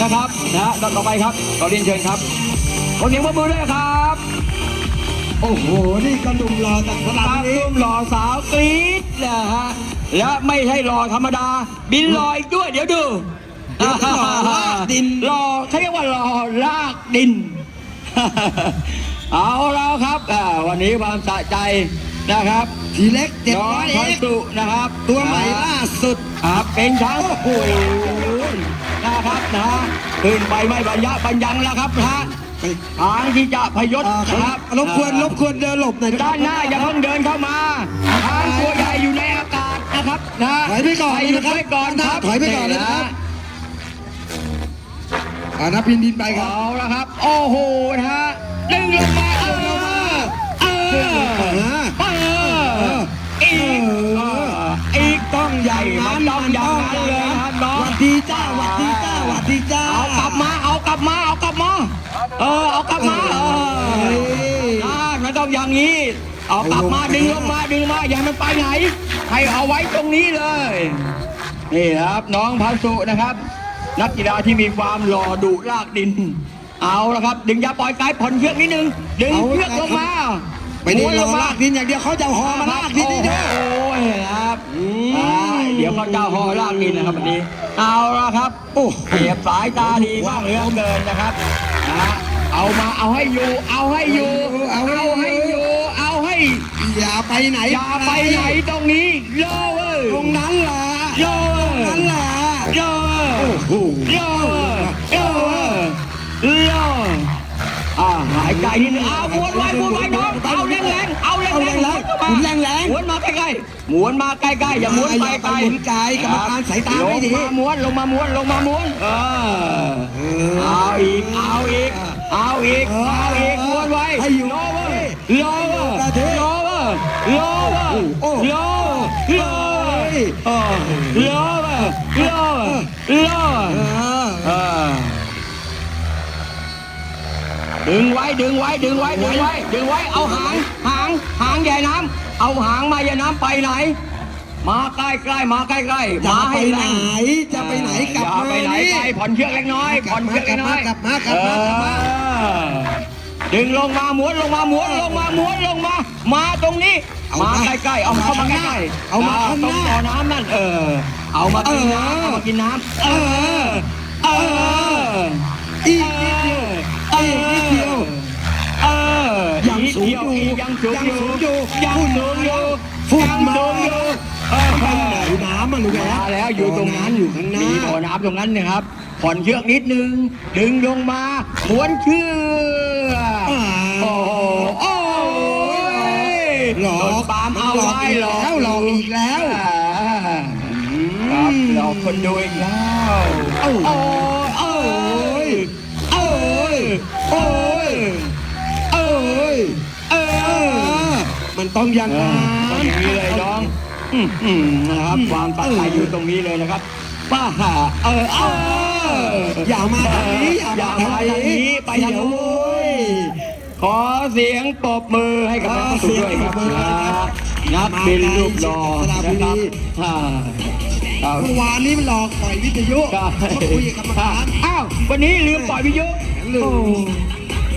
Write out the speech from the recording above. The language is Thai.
นะครับนะฮะต่อไปครับขอเรียนเชิญครับขอเสียงปรบมือด้วยครับ โอ้โห นี่ก็หนุ่มรอจากสคนามรับนี้รุ่มหล่อสาวกรี๊ดนะฮะและไม่ใช่หล่อธรรมดา บินลอยด้วยเดี๋ยวดูเดี๋ยวหล่อลากดินหล่อเขาเรียกว่าหล่อลากดิน เอาแล้วครับอ่าวันนี้ความสะใจนะครับทีเล็กเจ็ดน้องร้อยเอพักสุนะครับ ตัวใหม่ล่าสุดครับเป็นช้างโอ้โห นะครับนะฮะขึ้นไปไม่บรรยะบรรยังแล้วครับนะฮะทางที่จะพยศอ่านะครับรบกวนรบกวนเดินหลบหน่อยนะครับด้านหน้าอย่าเพิ่งเดินเข้ามาทางตัวใหญ่อยู่ในอากาศนะครับนะถอยไปก่อนให้หยุดนะครับไว้ก่อนครับถอยไปก่อนนะครับอ่านับพินดินไปครับเอาละครับ โอ้โหนะฮะดึงลงมาเออเออเอออีกเอออีกต้องใหญ่มันต้องอย่างนั้นเลยนะครับน้องหวัดดีจ้าหวัดดีจ้าหวั ดดีจ้าเอากลับมาเอากลับมาเอากลับมาเออเอากลับมาเอเฮ้อยอ่ามันต้องอย่างนี้ เอากลับมาดึงลงมาดึงมาอย่าให้มันไปไหน ให้เอาไว้ตรงนี้เลย นี่ครับน้องพัสุนะครับ นักกีฬาที่มีความหล่อดุลากดิน เอาละครับ ดึงอยาปล่อยกายผ่อนเชือกนิดนึงดึงเอาเชือกลงมาไม่ได้ม้วนรลองมาลากดินอย่างเดียวเขาจะเอาหอมาลากดินนี่ด้วยโอ้ยครับอืมอ่า เดี๋ยวเขาเจ้าหอลากดินนะครับวันนี้ เอาละครับโอ้เสียบสายตาดีมากเหลือเกินนะครับนะเอามาเอาให้อยู่ เอาให้อยู่ เอาให้เอาให้อยู่ เอาให้ อย่าไปไหน อย่าไปไหนตรงนี้โยเว้ยตรงนั้นแหละโยเว้ยนั่นแหละโยเว้ยโอ้โหโยโยโย อ่าหายใจนิดนึงเอาม้วนไว้ม้วนไว้น้องเอาแรงแรงๆเอาแรงเอาแรแรงงแรงหมุนแรงแรงม้วนมาใกล้ๆม้วนมาใกล้ๆอย่าม้วนไปไกลอย่าไปหมุนไกลกรรมการสายตาไม่ดีลงมาม้วนลงมาม้วนลงมาม้วนเออเออเอาอีกเอาอีกเอาอีกเอาอีกม้วนไว้ให้อยู่โลเวอร์โลเวอร์ประเทศโลเวอร์โลเวอร์โอ้โลโลเออโลเวอร์โลโลเออเออ ดึงไว้ดึงไว้ดึงไว้ดึงไว้ดึงไว้เอาหางหางหางใหญ่น้ำเอาหางมาใหญ่น้ำไปไหน มาใกล้ใกล้ๆมาใกล้ใกล้ๆจะมาไปให้ไหน แรงจะไปไหนกลับอย่ามาไปไหนนี่ไปผ่อนเชือกเล็กน้อยผ่อนเชือกเล็กน้อยกลับมากลับมากลับมากลับมาเออดึงลงมาม้วนลงมาม้วนลงมาม้วนลงมา มาตรงนี้ เอามามาใกล้ๆเอาเข้ามาใกล้ๆเอามาข้างหน้าตรงบ่อน้ำนั่นเออ เอามากินน้ำเออเอามากินน้ำเออเออ อีกนิดเดียว เออ อีกนิดเดียว เออ ยังสูงอ ยู่ยังสูงยังสูงอยู่ยังสูงอยู่ฝุ่นยังมาสูงอยู่เออไปไหนน้ำมันรู้ไหมมาแล้วอยู่ตรงนั้นอยู่ข้างหน้ามีบ่อน้ำตรงนั้นนะครับ ผ่อนเชือกนิดนึง ดึงลงมาม้วนเชือกอ่าโอ้โหโอ้ยหลอกโดนปาล์มเอาหลอกไว้อีกหลอกแล้วหลอกอีกแล้วครับหลอกคนดูอีกแล้วเอ้าโอ้ยโอ้ยโอ้ยโอ้ย มันต้องอย่างเอนั้อต้องอย่างนี้เลยน้องอืมอืมนะครับความปัดใจอยู่ตรงนี้เลยนะครับป้าเออเอออย่ามาทางนี้อย่าอย่ามามาทางทางนี้นี้ไปทางเดี๋ยวนู้โว้นยขอเสียงปรบมือให้กับน้องสุด้วยครับขอเสียงปรบมือครับนับเป็นรูปหล่อสระบุนะรีครับอ่าครับเมื่อวานนี้มันหลอกปล่อยวิทยุใช่มาคุยกับกรรมการอ้าววันนี้ลืมปล่อยวิทยุลืมโอ้